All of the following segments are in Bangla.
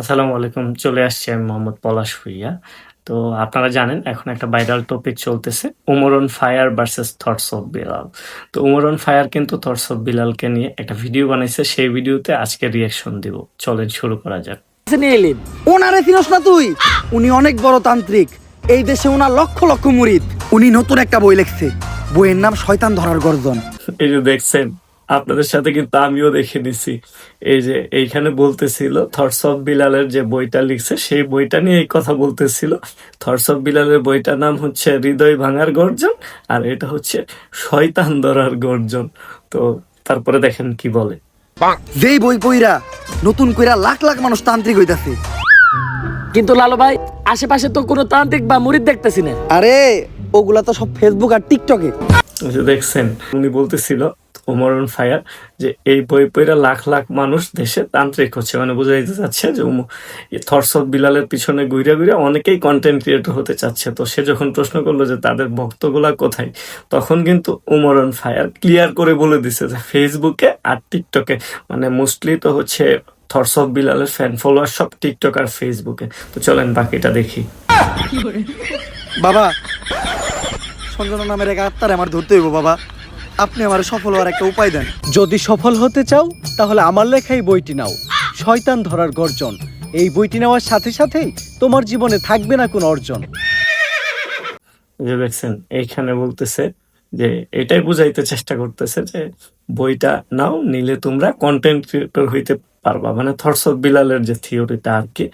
আসসালামু আলাইকুম চলে আসছি আমি মোহাম্মদ পলাশ ভুইয়া। তো আপনারা জানেন এখন একটা ভাইরাল টপিক চলতেছে Omor on fire versus thoughts of Bilal তো উমরন ফায়ার কিন্তু থটস অফ বিলালকে নিয়ে একটা ভিডিও বানাইছে সেই ভিডিওতে আজকে রিয়াকশন দিব। চলেন শুরু করা যাক। এলেন ওনারে চিনস না তুই? উনি অনেক বড় তান্ত্রিক। এই দেশে ওনার লক্ষ লক্ষ মুরিদ। উনি নতুন একটা বই লিখছে। বইয়ের নাম শয়তান ধরার গর্জন। এই যে দেখছেন আপনাদের সাথে কিন্তু আমিও দেখে নিছি। এই যে এইখানে বলতেছিল থটস অফ বিলালের যে বইটা লিখছে সেই বইটা নিয়ে এই কথা বলতেছিল। থটস অফ বিলালের বইটার নাম হচ্ছে হৃদয় ভাঙার গর্জন আর এটা হচ্ছে শয়তান ধরার গর্জন। তো তারপরে দেখেন কি বলে। যেই বই পইরা নতুন কইরা লাখ লাখ মানুষ তান্ত্রিক হইতাছে। কিন্তু লালু ভাই আশেপাশে তো কোনো তান্ত্রিক বা মুরিদ দেখতেছি না। আরে ওগুলা তো সব ফেসবুক আর টিকটকে দেখছেন উনি বলতেছিল উমরন ফায়ার যে এই বই পইরা লাখ লাখ মানুষ দেশে তান্ত্রিক হচ্ছে। মানে বোঝাইতে চাচ্ছে যে অফ বিলালের পিছনে ঘুরে ঘুরে অনেকেই কন্টেন্ট ক্রিয়েটর হতে চাচ্ছে। তো সে যখন প্রশ্ন করল যে তাদের ভক্তগুলা কোথায়, তখন কিন্তু উমরন ফায়ার ক্লিয়ার করে বলে দিছে যে ফেসবুকে আর টিকটকে মানে মোস্টলি তো হচ্ছে থটস অফ বিলালের ফ্যান ফলোয়ার সব টিকটক আর ফেসবুকে তো চলেন বাকিটা দেখি। বাবা, সঞ্জনা নামের এক আত্মার আমার ধরতে হইব বাবা। আপনি আমার সফল হওয়ার একটা উপায় দেন। যদি সফল হতে চাও তাহলে আমার লেখাই বইটি নাও। শয়তান ধরার গর্জন। এই বইটি নেওয়ার সাথে সাথেই তোমার জীবনে থাকবে না কোনো অর্জন। যে দেখছেন এইখানে বলতেছে যে এটাই বুঝাইতে চেষ্টা করতেছে যে বইটা নাও নিলে তোমরা কন্টেন্ট ক্রিয়েটর হইতে পারবা। মানে থটস বিলালের যে থিওরিটা আর কি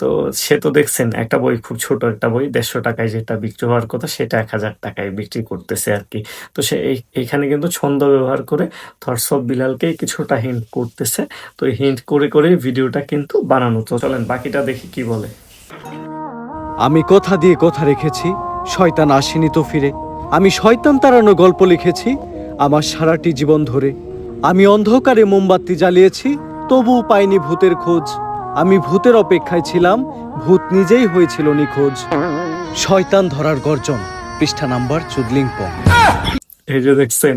তো সে তো দেখছেন, একটা বই খুব ছোট একটা বই, দেড়শো টাকায় যেটা বিক্রি হওয়ার কথা সেটা এক হাজার টাকায় বিক্রি করতেছে আর কি তো সে এই এইখানে কিন্তু ছন্দ ব্যবহার করে থটস অফ বিলালকেই কিছুটা হিন্ট করতেছে। তো হিন্ট করে করে ভিডিওটা কিন্তু বানানো। তো চলেন, বাকিটা দেখি কি বলে। আমি কথা দিয়ে কথা রেখেছি, শয়তান আসেনি তো ফিরে। আমি শয়তান তাড়ানো গল্প লিখেছি, আমার সারাটি জীবন ধরে। আমি অন্ধকারে মোমবাতি জ্বালিয়েছি, তবুও পাইনি ভূতের খোঁজ। আমি ভূতের অপেক্ষায় ছিলাম ভূত নিজেই হয়েছিল নিখোঁজ। শয়তান ধরার গর্জন পৃষ্ঠা নাম্বার চুদলিং পং এই যে দেখছেন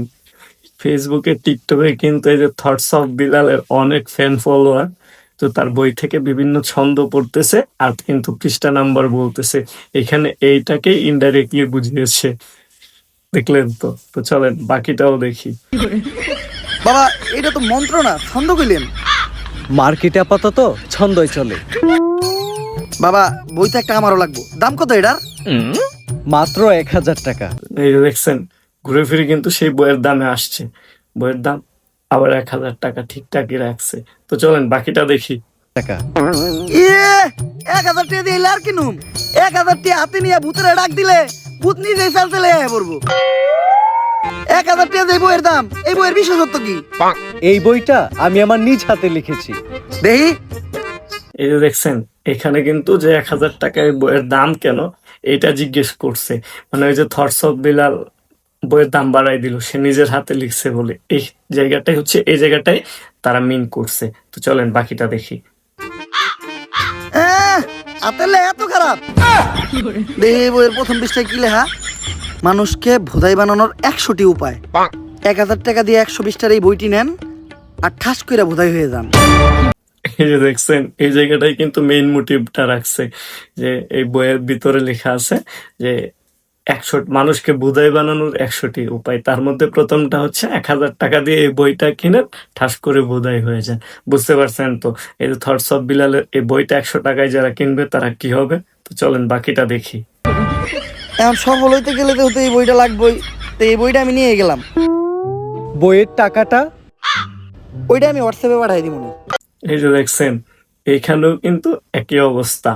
ফেসবুকে টিকটকে কিন্তু এই যে থটস অফ বিলালের অনেক ফ্যান ফলোয়ার তো তার বই থেকে বিভিন্ন ছন্দ পড়তেছে আর কিন্তু পৃষ্ঠা নাম্বার বলতেছে। এখানে এইটাকেই ইনডাইরেক্টলি বুঝিয়েছে। দেখলেন তো? তো চলেন বাকিটাও দেখি। বাবা এটা তো মন্ত্র না ছন্দ কইলেন। মার্কেটে আপাতত ছন্দই চলে। বাবা বইটা একটা আমারও লাগবো। দাম কত এটার? মাত্র এক হাজার টাকা। এই যে দেখছেন ঘুরে ফিরে কিন্তু সেই বইয়ের দামে আসছে। বইয়ের দাম আবার এক হাজার টাকা ঠিকঠাকই রাখছে। তো চলেন বাকিটা দেখি। টাকা। ইয়ে এক হাজার টাকা দিয়ে এলে আর কিনুম এক হাজার টাকা হাতে নিয়ে ভূতের ডাক দিলে ভূত নিজেই চাল চলে আয় পড়ব। এক হাজার টাকা দিয়ে বইয়ের দাম। এই বইয়ের বিশেষত্ব কি? এই বইটা আমি আমার নিজ হাতে লিখেছি। দেখি। এই যে দেখছেন এখানে কিন্তু যে এক হাজার টাকায় বইয়ের দাম কেন এটা জিজ্ঞেস করছে। মানে ওই যে থটস অফ বিলাল বইয়ের দাম বাড়াই দিল সে নিজের হাতে লিখছে বলে। এই জায়গাটাই হচ্ছে এই জায়গাটাই তারা মিন করছে। তো চলেন বাকিটা দেখি। এত খারাপ। দেখি বইয়ের প্রথম পৃষ্ঠায় কি লেখা? মানুষকে ভোদাই বানানোর একশোটি উপায়। এক হাজার টাকা দিয়ে একশো বিশটার এই বইটি নেন আর ঠাস করে ভোদাই হয়ে যান। এই যে দেখছেন এই জায়গাটাই কিন্তু মেইন মোটিভটা রাখছে যে এই বইয়ের ভিতরে লেখা আছে যে একশো মানুষকে বুধাই বানানোর একশোটি উপায়। তার মধ্যে প্রথমটা হচ্ছে এক হাজার টাকা দিয়ে এই বইটা কিনে ঠাস করে বোধাই হয়ে যায় বুঝতে পারছেন তো? এই যে থটস অফ বিলালের এই বইটা একশো টাকায় যারা কিনবে তারা কি হবে? তো চলেন বাকিটা দেখি। এখন সফল হইতে গেলে তো এই বইটা লাগবেই। তো এই বইটা আমি নিয়ে গেলাম। বইয়ের টাকাটা ওইটা আমি হোয়াটসঅ্যাপে পাঠাই দিব এই যে দেখছেন, এইখানেও কিন্তু একই অবস্থা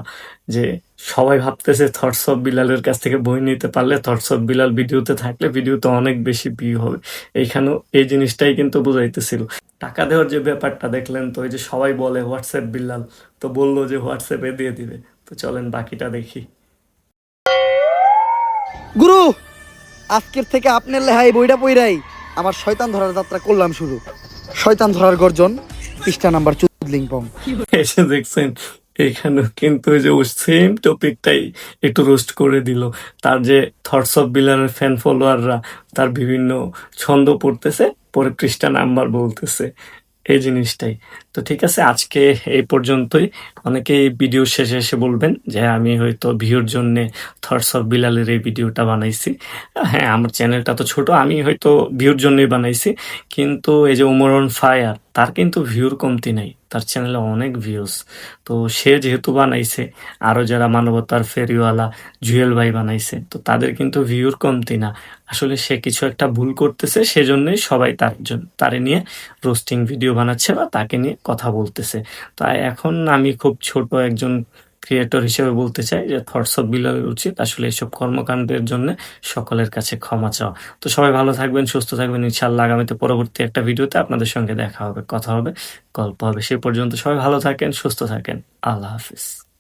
যে সবাই ভাবতেছে থটস অফ বিলালের কাছ থেকে বই নিতে পারলে থটস অফ বিলাল ভিডিওতে থাকলে ভিডিওতে অনেক বেশি ভিউ হবে। এইখানেও এই জিনিসটাই কিন্তু বুঝাইতেছিল। টাকা দেওয়ার যে ব্যাপারটা দেখলেন তো ওই যে সবাই বলে হোয়াটসঅ্যাপ বিলাল তো বলল যে হোয়াটসঅ্যাপে দিয়ে দিবে। তো চলেন বাকিটা দেখি। গুরু, আজকের থেকে আপনার লেহাই বইটা পইরাই আমার শয়তান ধরার যাত্রা করলাম শুরু। শয়তান ধরার গর্জন, পৃষ্ঠা নাম্বার চুদলিং পং। এসে দেখছেন এখানে কিন্তু যে সেম টপিকটাই একটু রোস্ট করে দিল। তার যে থটস অফ বিলারের ফ্যান ফলোয়াররা তার বিভিন্ন ছন্দ পড়তেছে, পরে পৃষ্ঠা নাম্বার বলতেছে। এই জিনিসটাই। তো ঠিক আছে, আজকে এই পর্যন্তই। অনেকে এই ভিডিও শেষে এসে বলবেন যে, আমি হয়তো ভিউর জন্য থটস অফ বিলালের এই ভিডিওটা বানাইছি। হ্যাঁ আমার চ্যানেলটা তো ছোট, আমি হয়তো ভিউর জন্যই বানাইছি। কিন্তু এই যে উমরন ফায়ার তার কিন্তু ভিউর কমতি নাই। তার চ্যানেলে অনেক ভিউজ তো সে যেহেতু বানাইছে আরও যারা মানবতার ফেরিওয়ালা জুয়েল ভাই বানাইছে, তো তাদের কিন্তু ভিউর কমতি না। আসলে সে কিছু একটা ভুল করতেছে, সেজন্যই সবাই তার জন্য তারে নিয়ে রোস্টিং ভিডিও বানাচ্ছে বা তাকে নিয়ে কথা বলতেছে। তাই এখন আমি খুব ছোট একজন ক্রিয়েটর হিসেবে বলতে চাই যে থটস অফ বিলালের উচিত আসলে এসব কর্মকাণ্ডের জন্য সকলের কাছে ক্ষমা চাওয়া। তো সবাই ভালো থাকবেন, সুস্থ থাকবেন। ইনশাল্লাহ আগামীতে পরবর্তী একটা ভিডিওতে আপনাদের সঙ্গে দেখা হবে, কথা হবে, গল্প হবে। সে পর্যন্ত সবাই ভালো থাকেন, সুস্থ থাকেন। আল্লাহ হাফিজ।